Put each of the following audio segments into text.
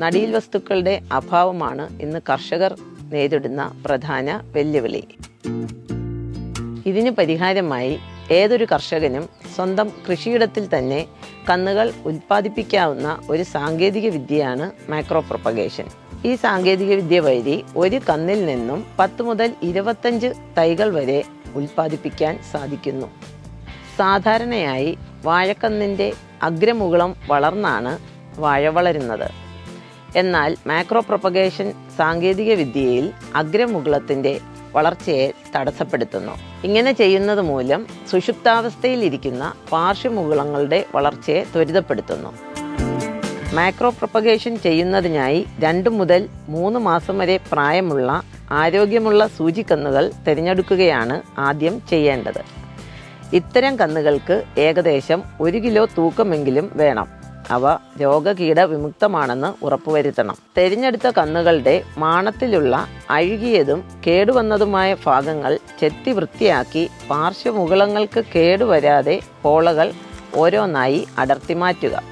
നടീൽ വസ്തുക്കളുടെ അഭാവമാണ് ഇന്ന് കർഷകർ നേരിടുന്ന പ്രധാന വെല്ലുവിളി. ഇതിന് പരിഹാരമായി ഏതൊരു കർഷകനും സ്വന്തം കൃഷിയിടത്തിൽ തന്നെ കന്നുകൾ ഉൽപ്പാദിപ്പിക്കാവുന്ന ഒരു സാങ്കേതിക വിദ്യയാണ് മൈക്രോ പ്രൊപ്പഗേഷൻ ഈ സാങ്കേതിക വിദ്യ വഴി ഒരു കന്നിൽ നിന്നും പത്ത് മുതൽ ഇരുപത്തഞ്ച് തൈകൾ വരെ ഉൽപ്പാദിപ്പിക്കാൻ സാധിക്കുന്നു. സാധാരണയായി വാഴക്കന്നിന്റെ അഗ്രമുകളം വളർന്നാണ് വാഴ വളരുന്നത്. എന്നാൽ മാക്രോ പ്രൊപ്പഗേഷൻ സാങ്കേതിക വിദ്യയിൽ അഗ്രമുകുളത്തിന്റെ വളർച്ചയെ തടസ്സപ്പെടുത്തുന്നു. ഇങ്ങനെ ചെയ്യുന്നത് മൂലം സുഷുപ്താവസ്ഥയിലിരിക്കുന്ന പാർശ്വമുകുളങ്ങളുടെ വളർച്ചയെ ത്വരിതപ്പെടുത്തുന്നു. മാക്രോ പ്രൊപ്പഗേഷൻ ചെയ്യുന്നതിനായി രണ്ട് മുതൽ മൂന്ന് മാസം വരെ പ്രായമുള്ള ആരോഗ്യമുള്ള സൂചിക്കന്നുകൾ തിരഞ്ഞെടുക്കുകയാണ് ആദ്യം ചെയ്യേണ്ടത്. ഇത്തരം കന്നുകൾക്ക് ഏകദേശം ഒരു കിലോ തൂക്കമെങ്കിലും വേണം. അവ രോഗകീട വിമുക്തമാണെന്ന് ഉറപ്പുവരുത്തണം. തെരഞ്ഞെടുത്ത കന്നുകളുടെ മാണത്തിലുള്ള അഴുകിയതും കേടുവന്നതുമായ ഭാഗങ്ങൾ ചെത്തി വൃത്തിയാക്കി പാർശ്വമുകുളങ്ങൾക്ക് കേടുവരാതെ പോളകൾ ഓരോന്നായി അടർത്തി മാറ്റുക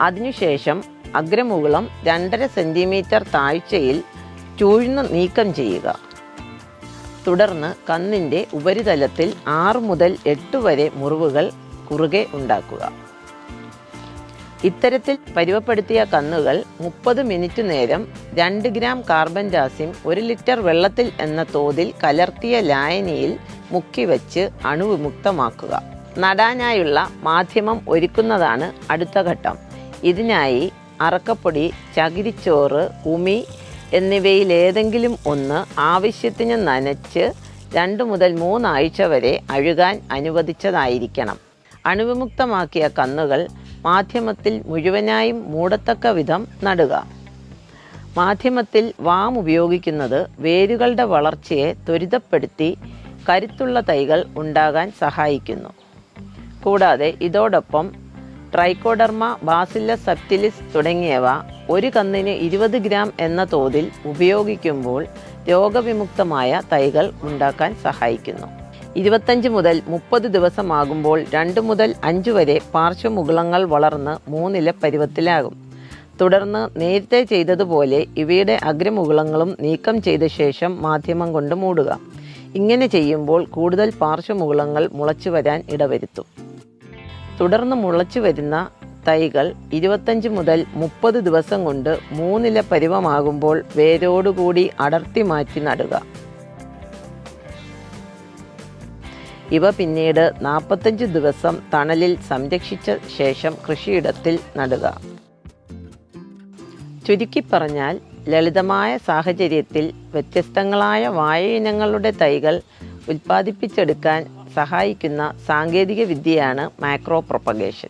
അതിനുശേഷം അഗ്രമുകുളം രണ്ടര സെന്റിമീറ്റർ താഴ്ചയിൽ ചൂഴ്ന്ന് നീക്കം ചെയ്യുക. തുടർന്ന് കന്നിന്റെ ഉപരിതലത്തിൽ ആറ് മുതൽ എട്ട് വരെ മുറിവുകൾ കുറുകെ ഉണ്ടാക്കുക. ഇത്തരത്തിൽ പരുവപ്പെടുത്തിയ കന്നുകൾ മുപ്പത് മിനിറ്റ് നേരം രണ്ട് ഗ്രാം കാർബൺ ജാസ്യം ഒരു ലിറ്റർ വെള്ളത്തിൽ എന്ന തോതിൽ കലർത്തിയ ലായനിയിൽ മുക്കി വെച്ച് അണുവിമുക്തമാക്കുക. നടാനായുള്ള മാധ്യമം ഒരുക്കുന്നതാണ് അടുത്ത ഘട്ടം. ഇതിനായി അറക്കപ്പൊടി ചകിരിച്ചോറ് ഉമി എന്നിവയിലേതെങ്കിലും ഒന്ന് ആവശ്യത്തിന് നനച്ച് രണ്ട് മുതൽ മൂന്നാഴ്ച വരെ അഴുകാൻ അനുവദിച്ചതായിരിക്കണം. അണുവിമുക്തമാക്കിയ കന്നുകൾ മാധ്യമത്തിൽ മുഴുവനായും മൂടത്തക്ക വിധം നടുക. മാധ്യമത്തിൽ വാം ഉപയോഗിക്കുന്നത് വേരുകളുടെ വളർച്ചയെ ത്വരിതപ്പെടുത്തി കരുത്തുള്ള തൈകൾ ഉണ്ടാകാൻ സഹായിക്കുന്നു. കൂടാതെ ഇതോടൊപ്പം ട്രൈക്കോഡർമ ബാസില്ല സപ്റ്റിലിസ് തുടങ്ങിയവ ഒരു കന്നിന് ഇരുപത് ഗ്രാം എന്ന തോതിൽ ഉപയോഗിക്കുമ്പോൾ രോഗവിമുക്തമായ തൈകൾ ഉണ്ടാക്കാൻ സഹായിക്കുന്നു. ഇരുപത്തഞ്ച് മുതൽ മുപ്പത് ദിവസമാകുമ്പോൾ രണ്ട് മുതൽ അഞ്ച് വരെ പാർശ്വമുകുളങ്ങൾ വളർന്ന് മൂന്നില പരുവത്തിലാകും. തുടർന്ന് നേരത്തെ ചെയ്തതുപോലെ ഇവയുടെ അഗ്രമുകുളങ്ങളും നീക്കം ചെയ്ത ശേഷം മാധ്യമം കൊണ്ട് മൂടുക. ഇങ്ങനെ ചെയ്യുമ്പോൾ കൂടുതൽ പാർശ്വമുകുളങ്ങൾ മുളച്ചു വരാൻ ഇടവരുത്തും. തുടർന്ന് മുളച്ചു വരുന്ന തൈകൾ ഇരുപത്തഞ്ച് മുതൽ മുപ്പത് ദിവസം കൊണ്ട് മൂന്നില പരുവമാകുമ്പോൾ വേരോടുകൂടി അടർത്തി മാറ്റി നടുക. ഇവ പിന്നീട് നാൽപ്പത്തഞ്ച് ദിവസം തണലിൽ സംരക്ഷിച്ച ശേഷം കൃഷിയിടത്തിൽ നടുക. ചുരുക്കി പറഞ്ഞാൽ ലളിതമായ സാഹചര്യത്തിൽ വ്യത്യസ്തങ്ങളായ വാഴയിനങ്ങളുടെ തൈകൾ ഉൽപ്പാദിപ്പിച്ചെടുക്കാൻ സഹായിക്കുന്ന സാങ്കേതിക വിദ്യയാണ് മാക്രോ പ്രൊപ്പഗേഷൻ